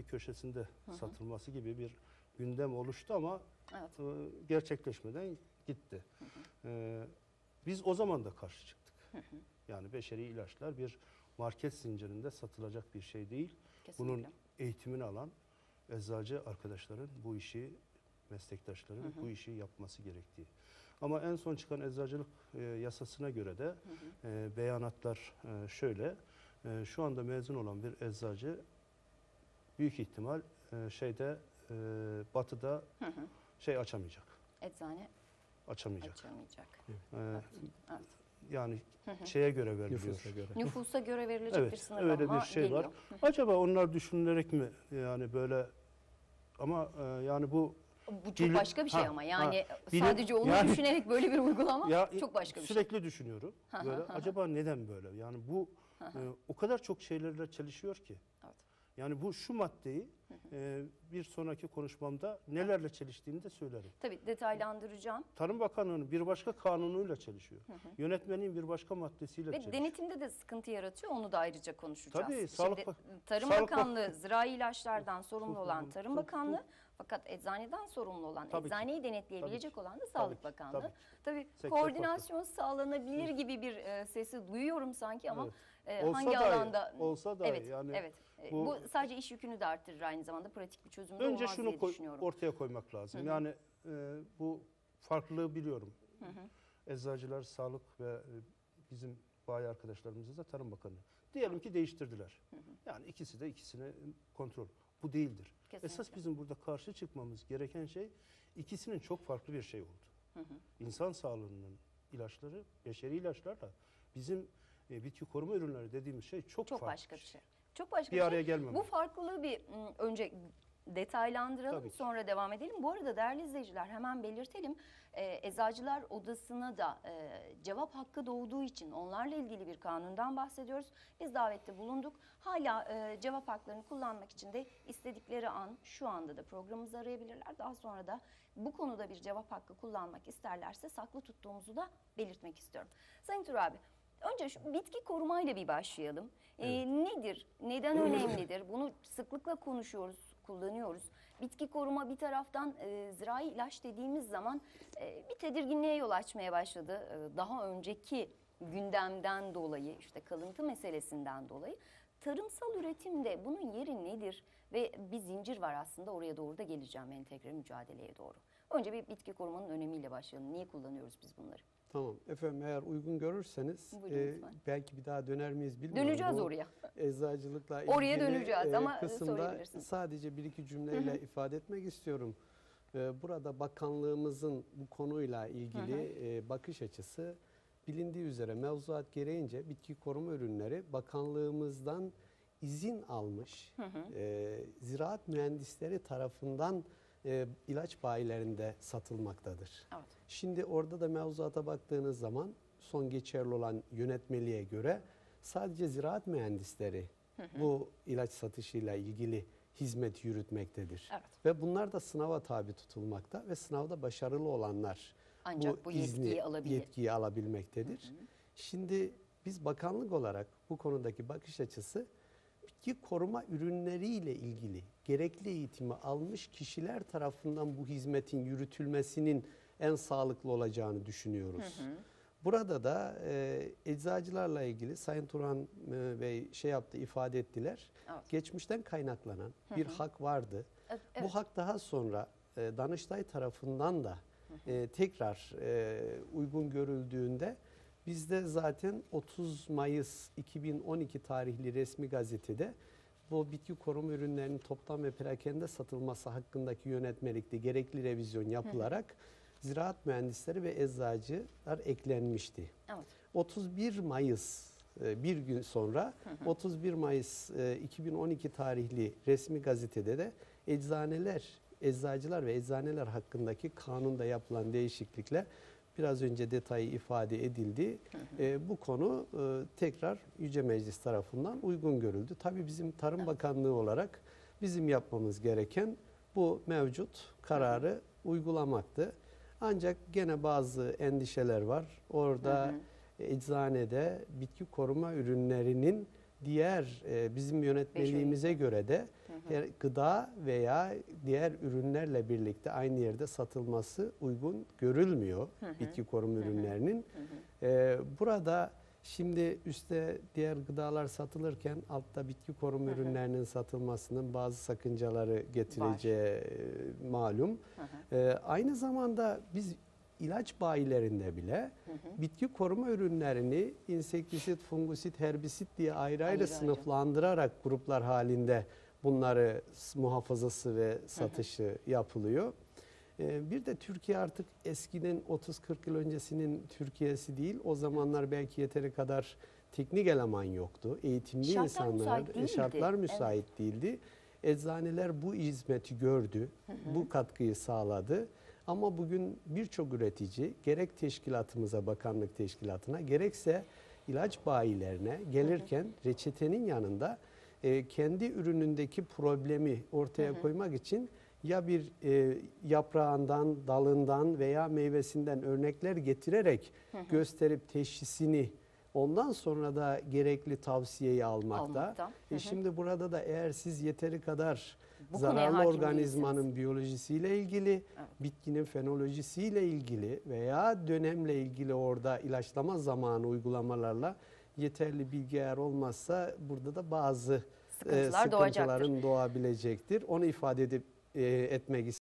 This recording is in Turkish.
köşesinde satılması gibi bir gündem oluştu ama Evet. e, gerçekleşmeden gitti. E, biz o zaman da karşı çıktık. Yani beşeri ilaçlar bir market zincirinde satılacak bir şey değil. Kesinlikle. Bunun eğitimini alan eczacı arkadaşların bu işi meslektaşların bu işi yapması gerektiği. Ama en son çıkan eczacılık e, yasasına göre de e, beyanatlar e, şöyle. E, şu anda mezun olan bir eczacı büyük ihtimal e, şeyde e, batıda şey açamayacak. Eczane Açamayacak. açamayacak. E, Evet. yani şeye göre veriliyor. Nüfusa göre. Nüfusa göre verilecek bir Evet, sınırlama öyle bir şey geliyor. var. Acaba onlar düşünülerek mi yani böyle ama e, yani bu Bu çok Bilim- başka bir şey Ha, ama yani ha. Bilim- sadece onu yani- düşünerek böyle bir uygulama ya çok başka bir şey. sürekli düşünüyorum. Böyle acaba neden böyle? Yani bu e, o kadar çok şeylerle çelişiyor ki. Yani bu şu maddeyi e, bir sonraki konuşmamda nelerle çeliştiğini de söylerim. Tabii detaylandıracağım. Tarım Bakanlığı'nın bir başka kanunuyla çelişiyor. Yönetmenin bir başka maddesiyle Ve çelişiyor. denetimde de sıkıntı yaratıyor. Onu da ayrıca konuşacağız. Tabii, Şimdi Sağlık Tarım Sağlık Bak- Bakanlığı zirai ilaçlardan sorumlu olan Tarım Tabii, Bakanlığı fakat eczaneden sorumlu olan, Tabii ki. eczaneyi denetleyebilecek Tabii ki. olan da Tabii Sağlık ki. Bakanlığı. Tabii ki. Tabii Sektör koordinasyon sağlanabilir gibi bir e, sesi duyuyorum sanki ama Evet. E, Olsa hangi dahi, alanda olsa dahi evet, yani evet. E, bu- bu, sadece iş yükünü de arttırır aynı zamanda pratik bir çözüm de Önce şunu diye koy- ortaya koymak lazım. Yani e, bu farklılığı biliyorum. Eczacılar, sağlık ve e, bizim bayi arkadaşlarımız da Tarım Bakanı. Diyelim ki değiştirdiler. Yani ikisi de ikisine kontrol. Bu değildir. Kesinlikle. Esas bizim burada karşı çıkmamız gereken şey ikisinin çok farklı bir şey oldu. İnsan sağlığının ilaçları, beşeri ilaçlarla bizim e, bitki koruma ürünleri dediğimiz şey çok, Çok farklı. başka bir şey. Çok başka Bir bir, araya şey. Bu farklılığı bir m, önce detaylandıralım Tabii ki. sonra devam edelim. Bu arada değerli izleyiciler hemen belirtelim. Ee, Eczacılar Odası'na da e, cevap hakkı doğduğu için onlarla ilgili bir kanundan bahsediyoruz. Biz davette bulunduk. Hala e, cevap haklarını kullanmak için de istedikleri an şu anda da programımızı arayabilirler. Daha sonra da bu konuda bir cevap hakkı kullanmak isterlerse saklı tuttuğumuzu da belirtmek istiyorum. Sayın Tur abi Önce şu bitki korumayla bir başlayalım. Ee, nedir? Neden önemlidir? Bunu sıklıkla konuşuyoruz, kullanıyoruz. Bitki koruma bir taraftan e, zirai ilaç dediğimiz zaman e, bir tedirginliğe yol açmaya başladı. E, daha önceki gündemden dolayı, işte kalıntı meselesinden dolayı. Tarımsal üretimde bunun yeri nedir? Ve bir zincir var aslında oraya doğru da geleceğim entegre mücadeleye doğru. Önce bir bitki korumanın önemiyle başlayalım. Niye kullanıyoruz biz bunları? Tamam efendim eğer uygun görürseniz Buyurun e, lütfen. belki bir daha döner miyiz bilmiyorum. Döneceğiz Bu oraya. Eczacılıkla Oraya ilgili, döneceğiz ama kısımda sadece bir iki cümleyle ifade etmek istiyorum. E, Burada bakanlığımızın bu konuyla ilgili e, bakış açısı bilindiği üzere mevzuat gereğince bitki koruma ürünleri bakanlığımızdan izin almış e, ziraat mühendisleri tarafından e, ilaç bayilerinde satılmaktadır. Evet. Şimdi orada da mevzuata baktığınız zaman son geçerli olan yönetmeliğe göre sadece ziraat mühendisleri bu ilaç satışıyla ilgili hizmet yürütmektedir. Evet. Ve bunlar da sınava tabi tutulmakta ve sınavda başarılı olanlar Ancak bu yetkiyi alabilir. yetkiyi alabilmektedir. Şimdi biz bakanlık olarak bu konudaki bakış açısı bitki koruma ürünleriyle ilgili gerekli eğitimi almış kişiler tarafından bu hizmetin yürütülmesinin en sağlıklı olacağını düşünüyoruz. Burada da e, eczacılarla ilgili Sayın Turhan e, Bey şey yaptı, ifade ettiler. Evet. Geçmişten kaynaklanan bir hak vardı. Evet, Bu hak daha sonra e, Danıştay tarafından da e, tekrar e, uygun görüldüğünde bizde zaten 30 Mayıs 2012 tarihli resmi gazetede bu bitki koruma ürünlerinin toptan ve perakende satılması hakkındaki yönetmelikte gerekli revizyon yapılarak ziraat mühendisleri ve eczacılar eklenmişti. Evet. 31 Mayıs e, bir gün sonra 31 Mayıs e, 2012 tarihli resmi gazetede de eczaneler, eczacılar ve eczaneler hakkındaki kanunda yapılan değişiklikle biraz önce detayı ifade edildi. E, bu konu e, tekrar Yüce Meclis tarafından uygun görüldü. Tabii bizim Tarım Bakanlığı olarak bizim yapmamız gereken bu mevcut kararı uygulamaktı. Ancak gene bazı endişeler var. Orada eczanede bitki koruma ürünlerinin diğer e, bizim yönetmeliğimize göre de her gıda veya diğer ürünlerle birlikte aynı yerde satılması uygun görülmüyor bitki koruma ürünlerinin. E, burada şimdi üstte diğer gıdalar satılırken altta bitki koruma ürünlerinin satılmasının bazı sakıncaları getireceği e, malum. E, aynı zamanda biz ilaç bayilerinde bile bitki koruma ürünlerini insektisit, fungisit, herbisit diye ayrı ayrı, Ayrı ayrı. sınıflandırarak gruplar halinde bunları muhafazası ve satışı yapılıyor. Ee, Bir de Türkiye artık eskinin 30-40 yıl öncesinin Türkiye'si değil. O zamanlar belki yeteri kadar teknik eleman yoktu. Eğitimli Şartlar insanlar, müsait şartlar Evet. müsait değildi. Eczaneler bu hizmeti gördü, bu katkıyı sağladı. Ama bugün birçok üretici gerek teşkilatımıza, bakanlık teşkilatına gerekse ilaç bayilerine gelirken reçetenin yanında e, kendi ürünündeki problemi ortaya koymak için ya bir e, yaprağından, dalından veya meyvesinden örnekler getirerek gösterip teşhisini ondan sonra da gerekli tavsiyeyi almakta. Almakta. E şimdi burada da eğer siz yeteri kadar Bu zararlı organizmanın biyolojisiyle ilgili, bitkinin fenolojisiyle ilgili veya dönemle ilgili orada ilaçlama zamanı uygulamalarla yeterli bilgi eğer olmazsa burada da bazı e, Sıkıntılar doğacaktır. sıkıntıların doğabilecektir. Onu ifade edip e, etmek